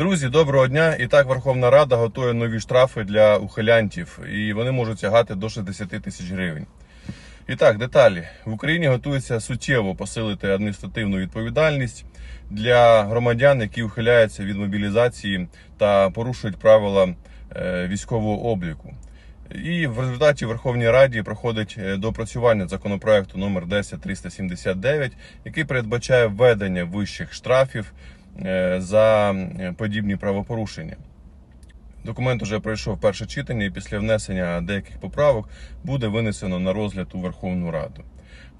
Друзі, доброго дня! І так Верховна Рада готує нові штрафи для ухилянтів, і вони можуть сягати до 60 тисяч гривень. І так, деталі. В Україні готується суттєво посилити адміністративну відповідальність для громадян, які ухиляються від мобілізації та порушують правила е, військового обліку. І в результаті Верховній Раді проходить е, доопрацювання законопроекту номер 10379, який передбачає введення вищих штрафів за е, подібні правопорушення. Документ уже пройшов перше читання і після внесення деяких поправок буде винесено на розгляд у Верховну Раду.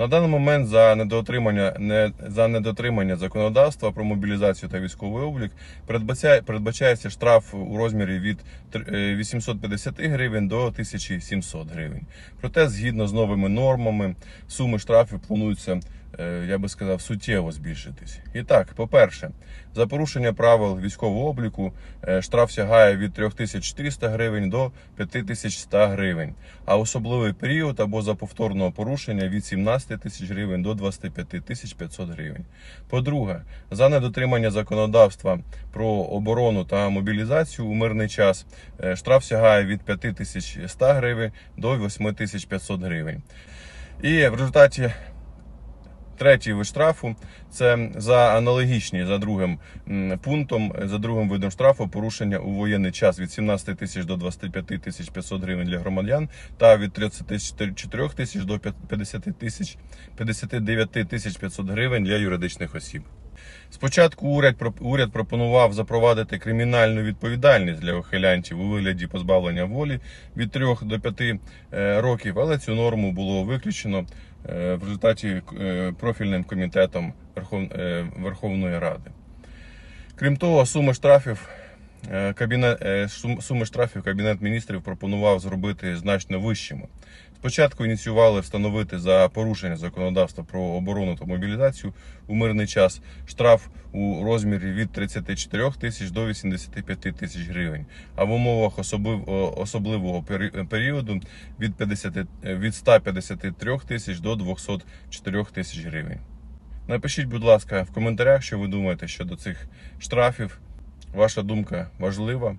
На даний момент за недоотримання не за недотримання законодавства про мобілізацію та військовий облік передбачає, передбачається штраф у розмірі від е, 850 гривень до 1700 гривень. Проте, згідно з новими нормами, суми штрафів плануються, е, я би сказав, суттєво збільшитись. І так, по-перше, за порушення правил військового обліку е, штраф сягає від 3400 гривень до 5100 гривень, а особливий період або за повторного порушення від 17 тисяч гривень до 25 тисяч 500 гривень. По-друге, за недотримання законодавства про оборону та мобілізацію у мирний час е, штраф сягає від 5100 гривень до 8500 гривень. І в результаті Третій вид штрафу це за аналогічні за другим пунктом, за другим видом штрафу порушення у воєнний час від 17 тисяч до 25 тисяч 500 гривень для громадян та від 34 тисяч до 50 тисяч 59 тисяч 500 гривень для юридичних осіб. Спочатку уряд, уряд пропонував запровадити кримінальну відповідальність для вихилянців у вигляді позбавлення волі від 3 до 5 е, років, але цю норму було виключено е, в результаті е, профільним комітетом Верхов- Верховної Ради. Крім того, сума штрафів. Е, Кабінет е, суми штрафів Кабінет міністрів пропонував зробити значно вищими. Спочатку ініціювали встановити за порушення законодавства про оборону та мобілізацію у мирний час штраф у розмірі від 34 тисяч до 85 тисяч гривень, а в умовах особливого періоду від 50, е, від 153 тисяч до 204 тисяч гривень. Напишіть, будь ласка, в коментарях, що ви думаєте щодо цих штрафів. Ваша думка важлива.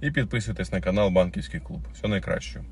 І підписуйтесь на канал Банківський клуб. Всього найкращого.